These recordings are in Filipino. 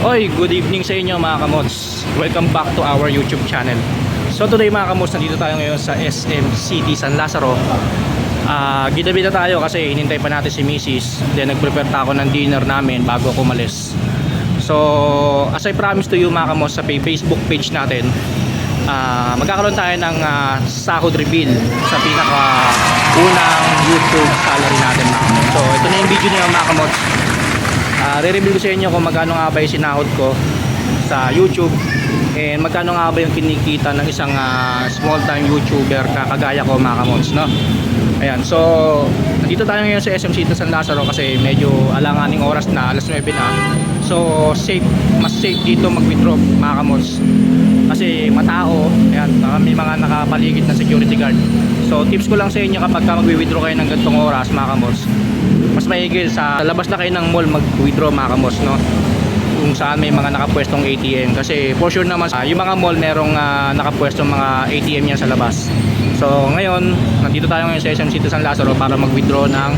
Oy, good evening sa inyo mga kamots. Welcome back to our YouTube channel. So today mga kamots, nandito tayo ngayon sa SM City San Lazaro. Ah, gitabi na tayo kasi hinintay pa natin si Mrs. Then nag-prepare pa ako ng dinner namin bago ako umalis. So, as I promised to you mga kamots sa Facebook page natin, ah, magkakaroon tayo ng ah, sahod reveal sa pinaka unang YouTube salary natin mga kamots. So, ito na yung video niyo mga kamots. Re-reveal ko sa inyo kung magkano nga ba yung sinahod ko sa YouTube. And magkano nga ba yung kinikita ng isang ah, small time YouTuber na kagaya ko mga kamots no? Ayan, so nandito tayo ngayon sa SM City San Lazaro kasi medyo alanganing oras na, alas 9 na. So safe, mas safe dito mag-withdraw mga kamots kasi matao, ayan, may mga nakapaligid na security guard. So tips ko lang sa inyo kapag ka mag-withdraw kayo ng ganitong oras mga kamots mas maigil sa labas na kayo ng mall mag-withdraw mga kamos no? Kung saan may mga nakapwestong ATM kasi for sure naman ah, yung mga mall merong ah, nakapwestong mga ATM yan sa labas. So ngayon nandito tayo ngayon sa SM City San Lazaro para mag-withdraw ng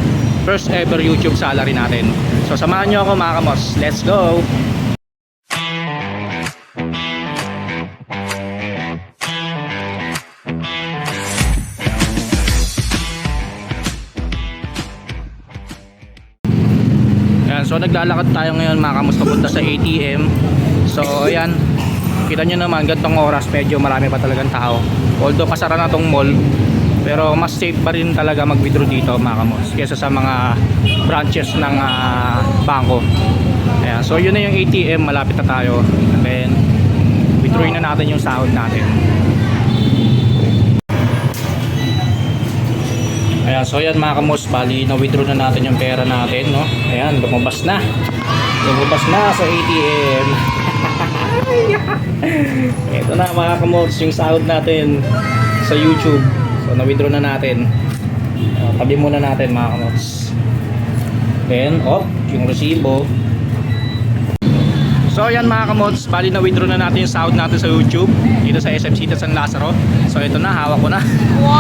first ever YouTube salary natin. So samahan nyo ako mga kamos. Let's go so naglalakad tayo ngayon mga kamos papunta sa ATM. So ayan, kita nyo naman gantong oras medyo marami pa talagang tao. Although kasara na tong mall, pero mas safe pa rin talaga mag-withdraw dito mga kamos kesa sa mga branches ng ah, bangko. Ayan, so yun na yung ATM, malapit na tayo. And then, withdrawin na natin yung sahod natin. Ayan, so yan mga kamos, bali na-withdraw na natin yung pera natin, no? Ayan, lumabas na. Lumabas na sa ATM. Ito na mga kamos, yung sahod natin sa YouTube. So, na-withdraw na natin. Uh, tabi muna natin mga kamos. Then, op, yung resibo. So yan mga kamods, bali na withdraw na natin yung sahod natin sa YouTube dito sa SM City San Lazaro. So ito na, hawak ko na.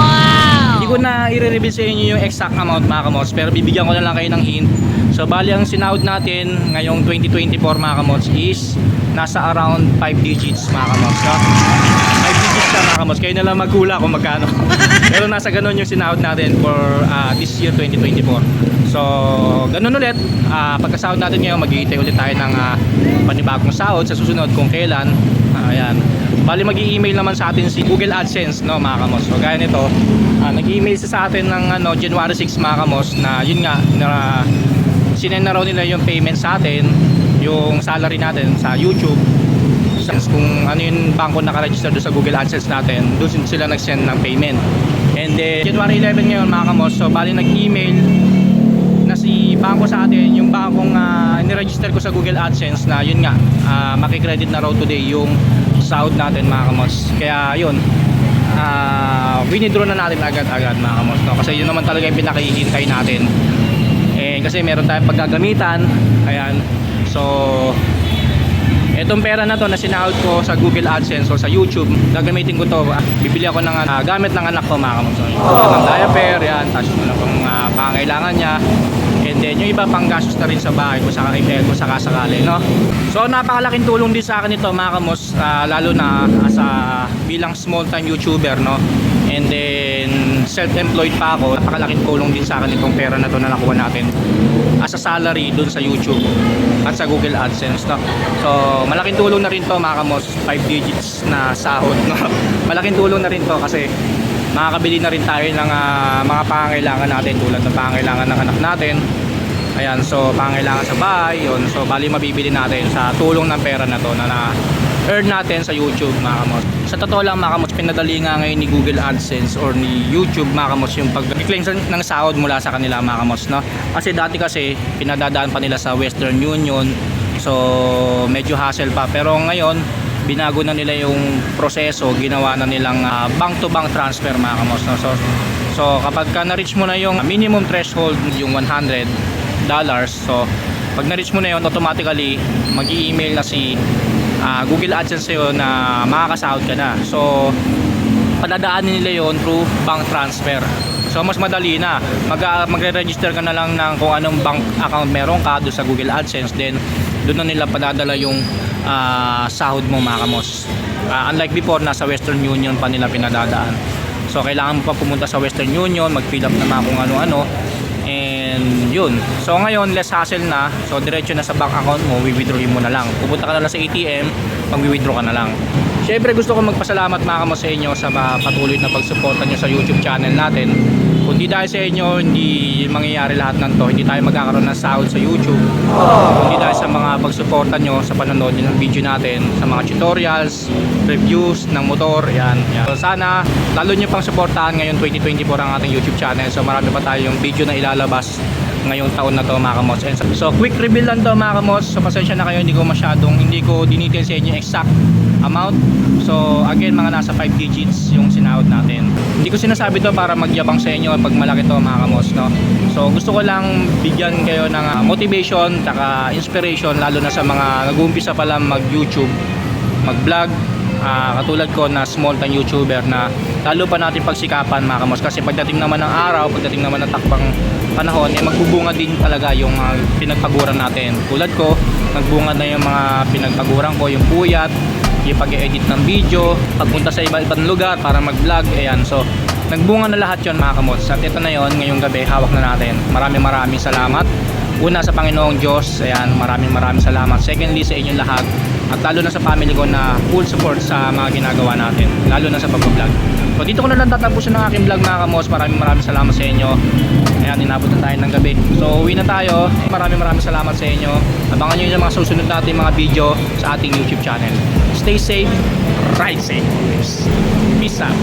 Hindi ko na i-reveal sa inyo yung exact amount mga kamots pero bibigyan ko na lang kayo ng hint. So bali ang sinahod natin ngayong 2024 mga kamots is nasa around 5 digits mga kamots. No? 5 digits na mga kamots. Kayo na lang maghula kung magkano. pero nasa ganun yung sinahod natin for ah, this year 2024. So ganun ulit. Ah, pagkasahod natin ngayon mag-iintay ulit tayo ng ah, panibagong sahod sa susunod kung kailan. Ah, ayan. Bali mag-i-email naman sa atin si Google AdSense no mga kamos. So gaya nito, ah, nag-email siya sa atin ng ano January 6 mga kamos na yun nga na sinend na raw nila yung payment sa atin, yung salary natin sa YouTube. Since kung ano yung bangko nakaregister doon sa Google AdSense natin, doon sila nag-send ng payment. And then January 11 ngayon mga kamos, so bali nag-email bangko sa atin, yung bangkong uh, niregister ko sa Google AdSense na yun nga, uh, makikredit na raw today yung sahod natin mga kamos. Kaya yun, uh, winidraw na natin agad-agad mga kamos. No? Kasi yun naman talaga yung pinakihintay natin. Eh, kasi meron tayong paggagamitan. Ayan. So, Etong pera na to na sinahod ko sa Google AdSense o sa YouTube, gagamitin ko to. ah, Bibili ako ng ah, gamit ng anak ko mga kamoso. Tulad ng diaper, yan, tapos ano pang uh, pangailangan niya. Then yung iba pang gastos na rin sa bahay kung saka kung kung sakasakali, no? So napakalaking tulong din sa akin ito mga kamos, ah, lalo na as a bilang small time YouTuber, no? And then self-employed pa ako, napakalaking tulong din sa akin itong pera na to na nakuha natin as a salary dun sa YouTube at sa Google AdSense no? so malaking tulong na rin to mga kamos 5 digits na sahod no? malaking tulong na rin to kasi makakabili na rin tayo ng ah, mga pangangailangan natin tulad ng pangangailangan ng anak natin ayan so pangangailangan sa bahay yun so bali mabibili natin sa tulong ng pera na to na, na earn natin sa YouTube mga kamos sa totoo lang mga kamos pinadali nga ngayon ni Google AdSense or ni YouTube mga kamos yung sa- ng sahod mula sa kanila mga kamos no? kasi dati kasi pinadadaan pa nila sa Western Union so medyo hassle pa pero ngayon binago na nila yung proseso ginawa na nilang bank to bank transfer mga kamos no? so, so kapag ka na-reach mo na yung minimum threshold yung 100 dollars so pag na-reach mo na yun automatically mag-i-email na si ah, Google AdSense sa'yo na makakasahod ka na so padadaanin nila yon through bank transfer so mas madali na Mag, magre-register ka na lang ng kung anong bank account meron ka doon sa Google AdSense then doon na nila padadala yung ah, sahod mo mga kamos. Ah, unlike before, nasa Western Union pa nila pinadadaan. So kailangan mo pa pumunta sa Western Union, mag-fill up na mga kung ano-ano. And yun. So ngayon, less hassle na. So diretso na sa bank account mo, withdrawin mo na lang. Pupunta ka na lang sa ATM, mag-withdraw ka na lang. Siyempre gusto ko magpasalamat mga kamo sa inyo sa patuloy na pagsuporta nyo sa YouTube channel natin. Kung di dahil sa inyo, hindi mangyayari lahat ng to. Hindi tayo magkakaroon ng sahod sa YouTube. Kung di dahil sa mga pagsuporta nyo sa panonood ng video natin, sa mga tutorials, reviews ng motor, yan. yan. So sana, lalo nyo pang suportahan ngayon 2024 ang ating YouTube channel. So marami pa tayong video na ilalabas ngayong taon na to mga kamos. And so quick reveal lang to mga kamos. So pasensya na kayo, hindi ko masyadong, hindi ko dinitin sa inyo exact amount. So again, mga nasa 5 digits yung sinahod natin. Hindi ko sinasabi to para magyabang sa inyo pag malaki to mga kamos, no? So gusto ko lang bigyan kayo ng ah, motivation, taka inspiration lalo na sa mga nag-uumpisa pa lang mag-YouTube, mag-vlog, Ah, katulad ko na small time YouTuber na lalo pa natin pagsikapan mga kamos kasi pagdating naman ng araw, pagdating naman ng takbang panahon, eh magbubunga din talaga yung mga pinagpaguran natin. Tulad ko, nagbunga na yung mga pinagpaguran ko, yung puyat, yung pag-edit ng video, pagpunta sa iba-ibang lugar para mag-vlog, ayan. So, nagbunga na lahat yon mga kamos. At ito na yon ngayong gabi, hawak na natin. Maraming maraming salamat. Una sa Panginoong Diyos, ayan, maraming maraming salamat. Secondly sa inyong lahat at lalo na sa family ko na full support sa mga ginagawa natin, lalo na sa pag-vlog. So dito ko na lang tatapusin ang aking vlog mga kamos. Maraming maraming salamat sa inyo. Ayan, inabot na tayo ng gabi. So uwi na tayo. Maraming maraming salamat sa inyo. Abangan nyo yung mga susunod natin mga video sa ating YouTube channel. Stay safe, ride safe. Peace out.